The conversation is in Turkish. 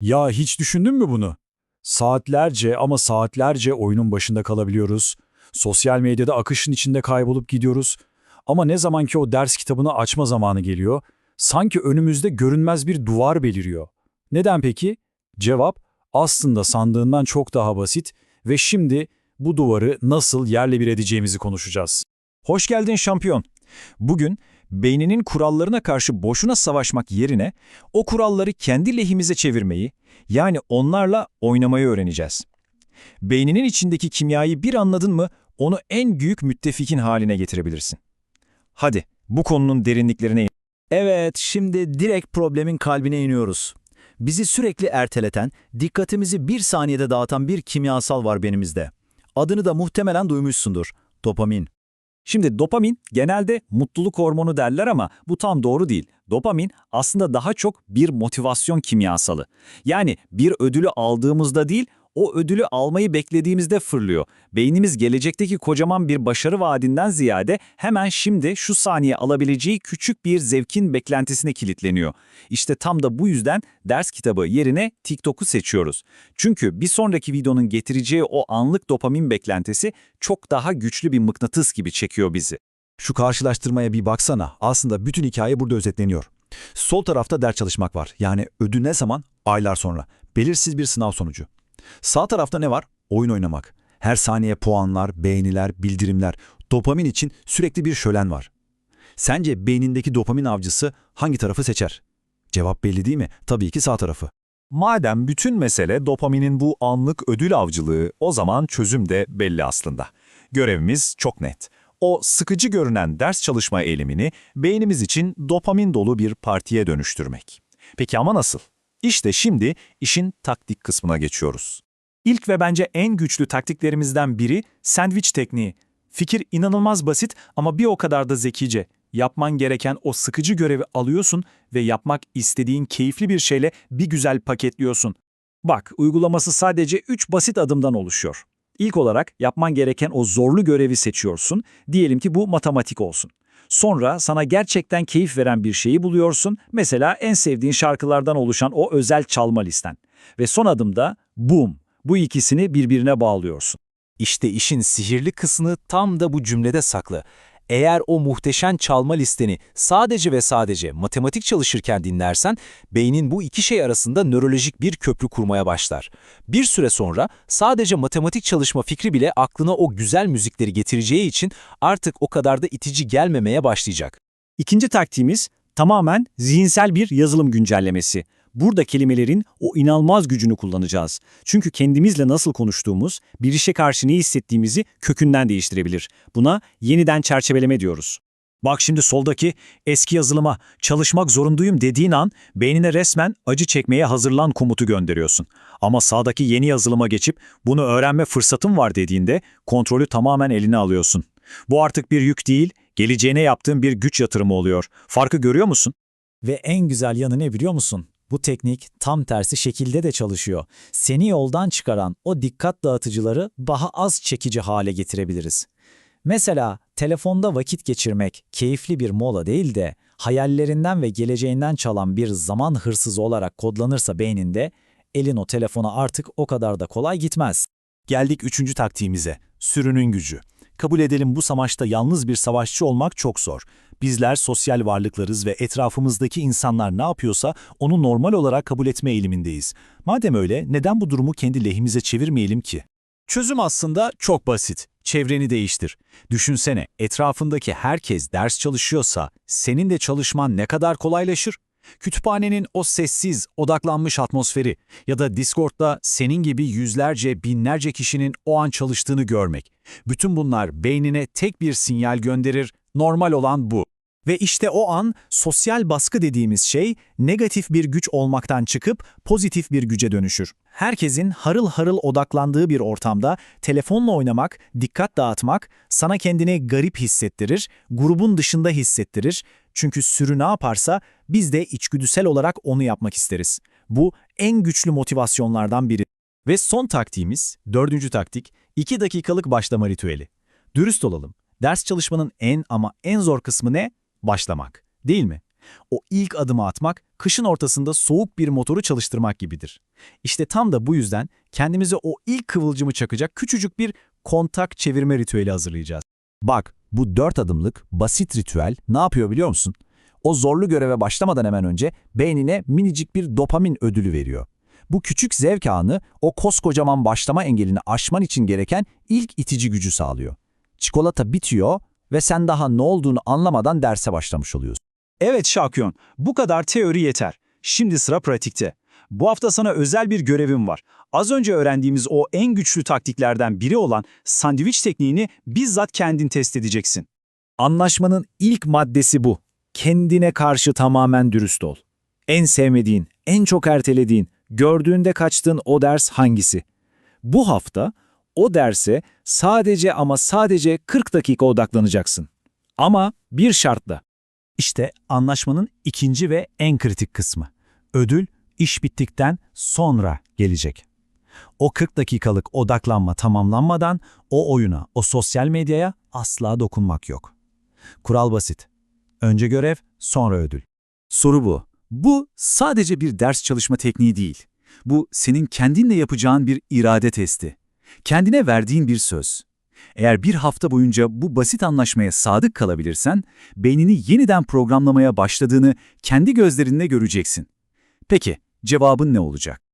Ya hiç düşündün mü bunu? Saatlerce ama saatlerce oyunun başında kalabiliyoruz. Sosyal medyada akışın içinde kaybolup gidiyoruz. Ama ne zaman ki o ders kitabını açma zamanı geliyor, sanki önümüzde görünmez bir duvar beliriyor. Neden peki? Cevap aslında sandığından çok daha basit ve şimdi bu duvarı nasıl yerle bir edeceğimizi konuşacağız. Hoş geldin şampiyon. Bugün beyninin kurallarına karşı boşuna savaşmak yerine o kuralları kendi lehimize çevirmeyi, yani onlarla oynamayı öğreneceğiz. Beyninin içindeki kimyayı bir anladın mı onu en büyük müttefikin haline getirebilirsin. Hadi bu konunun derinliklerine in. Evet, şimdi direkt problemin kalbine iniyoruz. Bizi sürekli erteleten, dikkatimizi bir saniyede dağıtan bir kimyasal var benimizde. Adını da muhtemelen duymuşsundur. Dopamin. Şimdi dopamin genelde mutluluk hormonu derler ama bu tam doğru değil. Dopamin aslında daha çok bir motivasyon kimyasalı. Yani bir ödülü aldığımızda değil, o ödülü almayı beklediğimizde fırlıyor. Beynimiz gelecekteki kocaman bir başarı vaadinden ziyade hemen şimdi şu saniye alabileceği küçük bir zevkin beklentisine kilitleniyor. İşte tam da bu yüzden ders kitabı yerine TikTok'u seçiyoruz. Çünkü bir sonraki videonun getireceği o anlık dopamin beklentisi çok daha güçlü bir mıknatıs gibi çekiyor bizi. Şu karşılaştırmaya bir baksana. Aslında bütün hikaye burada özetleniyor. Sol tarafta ders çalışmak var. Yani ödül ne zaman? Aylar sonra. Belirsiz bir sınav sonucu. Sağ tarafta ne var? Oyun oynamak. Her saniye puanlar, beğeniler, bildirimler. Dopamin için sürekli bir şölen var. Sence beynindeki dopamin avcısı hangi tarafı seçer? Cevap belli değil mi? Tabii ki sağ tarafı. Madem bütün mesele dopaminin bu anlık ödül avcılığı, o zaman çözüm de belli aslında. Görevimiz çok net. O sıkıcı görünen ders çalışma eylemini beynimiz için dopamin dolu bir partiye dönüştürmek. Peki ama nasıl? İşte şimdi işin taktik kısmına geçiyoruz. İlk ve bence en güçlü taktiklerimizden biri sandviç tekniği. Fikir inanılmaz basit ama bir o kadar da zekice. Yapman gereken o sıkıcı görevi alıyorsun ve yapmak istediğin keyifli bir şeyle bir güzel paketliyorsun. Bak, uygulaması sadece 3 basit adımdan oluşuyor. İlk olarak yapman gereken o zorlu görevi seçiyorsun. Diyelim ki bu matematik olsun. Sonra sana gerçekten keyif veren bir şeyi buluyorsun. Mesela en sevdiğin şarkılardan oluşan o özel çalma listen. Ve son adımda boom, bu ikisini birbirine bağlıyorsun. İşte işin sihirli kısmı tam da bu cümlede saklı. Eğer o muhteşem çalma listeni sadece ve sadece matematik çalışırken dinlersen, beynin bu iki şey arasında nörolojik bir köprü kurmaya başlar. Bir süre sonra sadece matematik çalışma fikri bile aklına o güzel müzikleri getireceği için artık o kadar da itici gelmemeye başlayacak. İkinci taktiğimiz tamamen zihinsel bir yazılım güncellemesi. Burada kelimelerin o inanılmaz gücünü kullanacağız. Çünkü kendimizle nasıl konuştuğumuz, bir işe karşı ne hissettiğimizi kökünden değiştirebilir. Buna yeniden çerçeveleme diyoruz. Bak şimdi soldaki eski yazılıma çalışmak zorundayım dediğin an beynine resmen acı çekmeye hazırlan komutu gönderiyorsun. Ama sağdaki yeni yazılıma geçip bunu öğrenme fırsatım var dediğinde kontrolü tamamen eline alıyorsun. Bu artık bir yük değil, geleceğine yaptığın bir güç yatırımı oluyor. Farkı görüyor musun? Ve en güzel yanı ne biliyor musun? Bu teknik tam tersi şekilde de çalışıyor. Seni yoldan çıkaran o dikkat dağıtıcıları daha az çekici hale getirebiliriz. Mesela telefonda vakit geçirmek keyifli bir mola değil de hayallerinden ve geleceğinden çalan bir zaman hırsızı olarak kodlanırsa beyninde elin o telefona artık o kadar da kolay gitmez. Geldik üçüncü taktiğimize. Sürünün gücü. Kabul edelim bu savaşta yalnız bir savaşçı olmak çok zor. Bizler sosyal varlıklarız ve etrafımızdaki insanlar ne yapıyorsa onu normal olarak kabul etme eğilimindeyiz. Madem öyle neden bu durumu kendi lehimize çevirmeyelim ki? Çözüm aslında çok basit. Çevreni değiştir. Düşünsene, etrafındaki herkes ders çalışıyorsa senin de çalışman ne kadar kolaylaşır? Kütüphanenin o sessiz, odaklanmış atmosferi ya da Discord'da senin gibi yüzlerce, binlerce kişinin o an çalıştığını görmek. Bütün bunlar beynine tek bir sinyal gönderir, normal olan bu. Ve işte o an sosyal baskı dediğimiz şey negatif bir güç olmaktan çıkıp pozitif bir güce dönüşür. Herkesin harıl harıl odaklandığı bir ortamda telefonla oynamak, dikkat dağıtmak sana kendini garip hissettirir, grubun dışında hissettirir. Çünkü sürü ne yaparsa biz de içgüdüsel olarak onu yapmak isteriz. Bu en güçlü motivasyonlardan biri. Ve son taktiğimiz, dördüncü taktik, 2 dakikalık başlama ritüeli. Dürüst olalım. Ders çalışmanın en ama en zor kısmı ne? Başlamak. Değil mi? O ilk adımı atmak, kışın ortasında soğuk bir motoru çalıştırmak gibidir. İşte tam da bu yüzden kendimize o ilk kıvılcımı çakacak küçücük bir kontak çevirme ritüeli hazırlayacağız. Bak, bu dört adımlık basit ritüel ne yapıyor biliyor musun? O zorlu göreve başlamadan hemen önce beynine minicik bir dopamin ödülü veriyor. Bu küçük zevk anı o koskocaman başlama engelini aşman için gereken ilk itici gücü sağlıyor. Çikolata bitiyor ve sen daha ne olduğunu anlamadan derse başlamış oluyorsun. Evet Şakyon, bu kadar teori yeter. Şimdi sıra pratikte. Bu hafta sana özel bir görevim var. Az önce öğrendiğimiz o en güçlü taktiklerden biri olan sandviç tekniğini bizzat kendin test edeceksin. Anlaşmanın ilk maddesi bu. Kendine karşı tamamen dürüst ol. En sevmediğin, en çok ertelediğin, gördüğünde kaçtığın o ders hangisi? Bu hafta o derse sadece ama sadece 40 dakika odaklanacaksın. Ama bir şartla. İşte anlaşmanın ikinci ve en kritik kısmı. Ödül iş bittikten sonra gelecek. O 40 dakikalık odaklanma tamamlanmadan o oyuna, o sosyal medyaya asla dokunmak yok. Kural basit. Önce görev, sonra ödül. Soru bu. Bu sadece bir ders çalışma tekniği değil. Bu senin kendinle yapacağın bir irade testi. Kendine verdiğin bir söz. Eğer bir hafta boyunca bu basit anlaşmaya sadık kalabilirsen, beynini yeniden programlamaya başladığını kendi gözlerinle göreceksin. Peki, cevabın ne olacak?